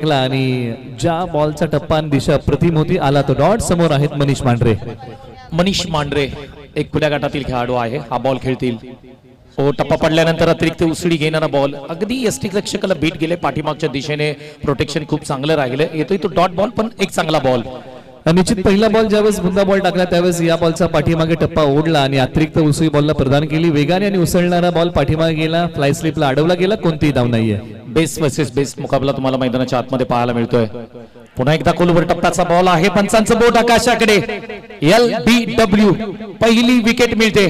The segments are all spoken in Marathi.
फेकला आणि ज्या बॉलचा टप्पा आणि दिशा प्रतिम होती आला तो डॉट. समोर आहेत मनीष मांढरे. मनीष मांढरे एक खुल्या गटातील खेळाडू आहे हा बॉल खेळतील. ओ टप्पा पडल्यानंतर अतिरिक्त उसळी घेणारा बॉल अगदी यष्टी रक्षकाला बीट गेले पाठीमागच्या दिशेने प्रोटेक्शन खूप चांगलं राहिलं. येतोय तो डॉट बॉल पण एक चांगला बॉल निश्चित पहिला बॉल ज्यावेळेस बुंदा बॉल टाकला त्यावेळेस या बॉलचा पाठीमागे टप्पा ओढला आणि अतिरिक्त उसळी बॉलला प्रदान केली. वेगाने आणि उसळणारा बॉल पाठीमागे गेला फ्लाय स्लिपला अडवला गेला कोणतीही धाव नाहीये. बेस्ट वर्सेस बेस्ट मुकाबला तुम्हाला मैदानाच्या आतमध्ये पाहायला मिळतोय. पुन्हा एकदा खोलवर टप्प्याचा बॉल आहे. पंचांचं बोट आकाशाकडे. एल बी डब्ल्यू पहिली विकेट मिळते.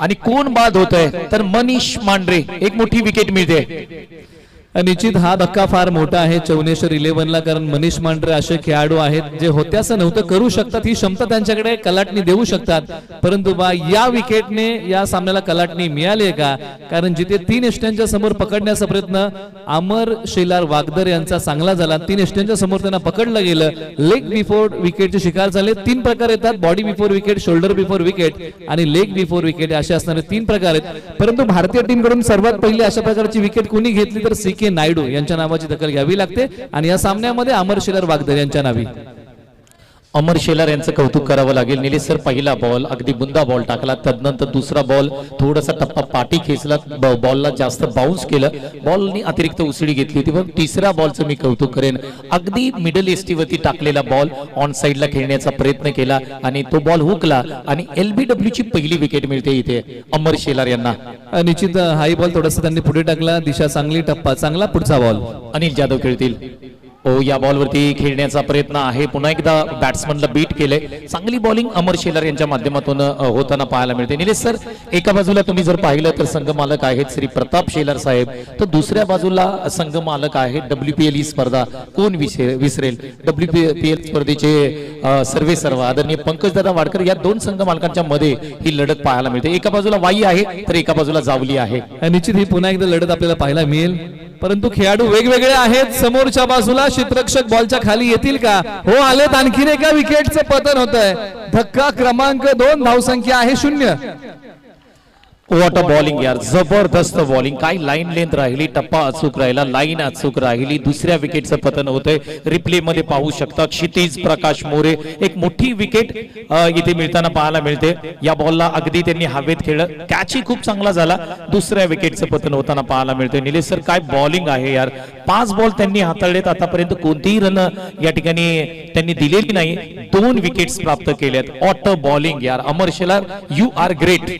आणि कोण बाद होतोय? तर मनीष मांढरे. एक मोठी विकेट मिळते. निश्चित हा धक्का फार मोठा आहे. चौनेश्वर इलेव्हनला कारण मनीष मांढरे असे खेळाडू आहेत जे होते असं नव्हतं करू शकतात ही क्षमता त्यांच्याकडे कलाटणी देऊ शकतात. परंतु बा या विकेटने या सामन्याला कलाटणी मिळाली का? कारण जिथे तीन एष्ट्यांच्या समोर पकडण्याचा प्रयत्न अमर शेलार वागदर यांचा चांगला झाला. तीन एष्ट्यांच्या समोर त्यांना पकडलं गेलं. लेग बिफोर विकेटचे शिकार झाले. तीन प्रकार येतात. Body before wicket shoulder before wicket आणि लेग बिफोर विकेट असे असणारे तीन प्रकार आहेत. परंतु भारतीय टीमकडून सर्वात पहिली अशा प्रकारची विकेट कोणी घेतली? तर सिके के नायडू यांच्या नावाची दखल घ्यावी लागते. आणि या सामन्यामध्ये अमर शेलार वागदर यांच्या नावी. अमर शेलार यांचं कौतुक करावं लागेल. निलेश सर पहिला बॉल अगदी बुंदा बॉल टाकला. तदनंतर दुसरा बॉल थोडासा टप्पा पाठी खेचला. बॉलला जास्त बाउन्स केलं. बॉलनी अतिरिक्त उसळी घेतली होती. पण तिसऱ्या बॉलचं मी कौतुक करेन. अगदी मिडल एस्टीवरती टाकलेला बॉल ऑन साईडला खेळण्याचा प्रयत्न केला आणि तो बॉल हुकला आणि एलबीडब्ल्यू ची पहिली विकेट मिळते इथे अमर शेलार यांना. निश्चित हाही बॉल थोडासा त्यांनी पुढे टाकला. दिशा चांगली टप्पा चांगला पुढचा बॉल अनिल जाधव खेळतील. ओ या बॉलवरती खेळण्याचा प्रयत्न आहे. पुन्हा एकदा बॅट्समनला बीट केलंय. चांगली बॉलिंग अमर शेलार यांच्या माध्यमातून होताना पाहायला मिळते. निलेश सर एका बाजूला तुम्ही जर पाहिलं तर संघ मालक आहेत श्री प्रताप शेलार साहेब. तर दुसऱ्या बाजूला संघ मालक आहेत डब्ल्यू पी एल ही स्पर्धा. कोण विसरेल? डब्ल्यू पी एल स्पर्धेचे सर्वे सर्व आदरणीय पंकजदादा वाडकर या दोन संघ मालकांच्या मध्ये ही लढत पाहायला मिळते. एका बाजूला वाई आहे तर एका बाजूला जावली आहे. निश्चित ही पुन्हा एकदा लढत आपल्याला पाहायला मिळेल. परंतु खेळाडू वेगवेगळे आहेत. समोरच्या बाजूला क्षेत्ररक्षक बॉलच्या खाली येतील का? हो आलेत. आणखीन एका विकेटचं पतन होत आहे धक्का क्रमांक दोन धावसंख्या आहे शून्य. वॉट अ बॉलिंग यार जबरदस्त बॉलिंग काय लाईन लेंथ राहिली टप्पा अचूक राहिला लाईन अचूक राहिली. दुसऱ्या विकेटचं पतन होतंय. रिप्ले मध्ये पाहू शकता क्षितिज प्रकाश मोरे. एक मोठी विकेट इथे मिळताना पाहायला मिळते. या बॉलला अगदी त्यांनी हवेत खेळलं. कॅचही खूप चांगला झाला. दुसऱ्या विकेटचं पतन होताना पाहायला मिळतंय. निलेश सर काय बॉलिंग आहे यार? पाच बॉल त्यांनी हाताळलेत आतापर्यंत कोणतीही रन या ठिकाणी त्यांनी दिलेली नाही. दोन विकेट्स प्राप्त केल्यात ऑट बॉलिंग यार. Amar Shelar you are great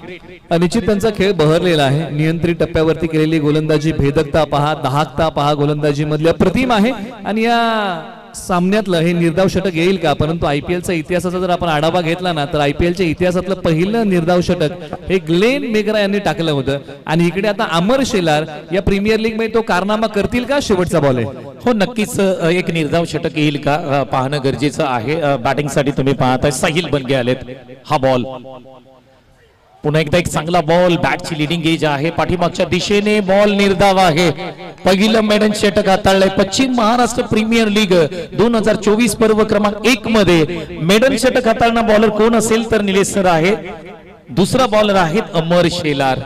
निश्चित त्यांचा खेळ बहरलेला आहे. नियंत्रित टप्प्यावरती केलेली गोलंदाजी भेदकता पहा दहाकता पहा गोलंदाजी मधल्या प्रतिम आहे. आणि या सामन्यातलं हे निर्धाव षटक येईल का? परंतु आयपीएलचा इतिहासाचा जर आपण आढावा घेतला ना तर आयपीएलच्या इतिहासातलं पहिलं निर्धाव षटक हे ग्लेन मेगरा यांनी टाकलं होतं. आणि इकडे आता अमर शेलार या प्रीमियर लीगमध्ये तो कारनामा करतील का शेवटचा बॉल आहे? हो नक्कीच एक निर्धाव षटक येईल का? पाहणं गरजेचं आहे. बॅटिंगसाठी तुम्ही तुम्ही पाहताय साहिल बनगे आलेत हा बॉल पुन्हा एकदा एक चांगला बॉल बॅटची लिडिंग एज आहे. पाठीमागच्या दिशेने बॉल निर्धाव आहे. पहिलं मेडन षटक हाताळलंय. पश्चिम महाराष्ट्र प्रीमियर लीग दोन हजार चोवीस पर्व क्रमांक एक मध्ये मेडन षटक हाताळणा बॉलर कोण असेल तर निलेश सर आहे. दुसरा बॉलर आहेत अमर शेलार.